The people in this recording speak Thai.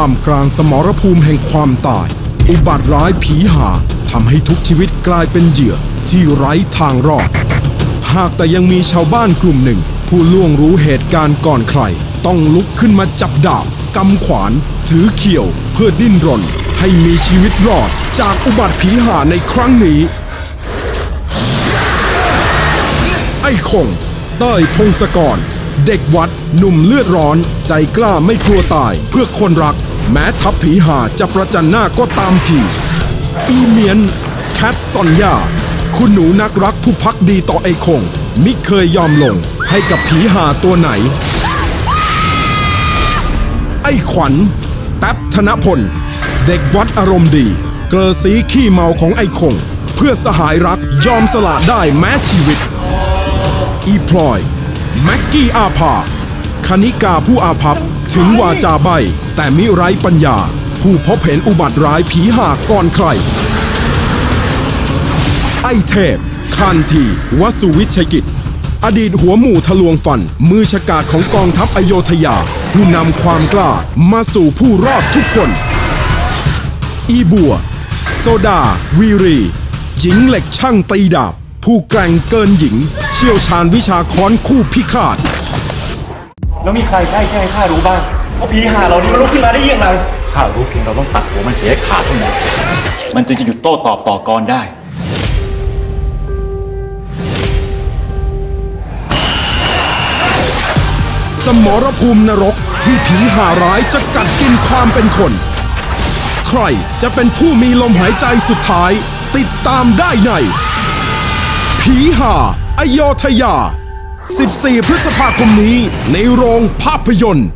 ท่ามกลางสมรภูมิแห่งความตาย อุบัติร้ายผีหาทำให้ทุกชีวิตกลายเป็นเหยื่อที่ไร้ทางรอด หากแต่ยังมีชาวบ้านกลุ่มหนึ่ง ผู้ล่วงรู้เหตุการณ์ก่อนใคร ต้องลุกขึ้นมาจับดาบกำขวาน ถือเขียว เพื่อดิ้นรน ให้มีชีวิตรอดจากอุบัติผีหาในครั้งนี้ ไอ้คงเต้ยพงศกร เด็กวัด หนุ่มเลือดร้อน ใจกล้าไม่กลัวตายเพื่อคนรัก แม้ทัพผีหาจะประจันหน้าก็ตามทีอีเมียน แคทซอนยา คุณหนูนักรักผู้พักดีต่อไอ้คง มิเคยยอมลงให้กับผีหาตัวไหน ไอขวัญแท็บธนพล เด็กวัดอารมณ์ดี เกลอสีขี้เมาของไอ้คง เพื่อสหายรักยอมสละได้แม้ชีวิต อีพลอย แม็กกี้อาภา คณิกาผู้อาภัพถึงวาจาใบ แต่มิไร้ปัญญา ผู้พบเห็นอุบัติร้ายผีหากก่อนใคร ไอเทพคานทีวสุวิชัยกิจ อดีตหัวหมู่ทะลวงฟัน มือฉกาจของกองทัพอโยธยา ผู้นำความกล้ามาสู่ผู้รอดทุกคน อีบัว โซดา วีรี หญิงเหล็กช่างตีดาบ ผู้แกร่งเกินหญิง เชี่ยวชาญวิชาค้อนคู่พิฆาต แล้วมีใครใกล้แจ้งให้ข้ารู้บ้างว่าผีหาเรานี้มันลุกขึ้นมาได้ยังไงข้ารู้เพียงเราต้องตัดหัวมันเสียให้ขาดเท่านั้น มันจึงจะหยุดโต้ตอบต่อกรได้ สมรภูมินรกที่ผีหาร้ายจะกัดกินความเป็นคน ใครจะเป็นผู้มีลมหายใจสุดท้าย ติดตามได้ใน ผีหา อโยธยา 14 พฤษภาคมนี้ในโรงภาพยนตร์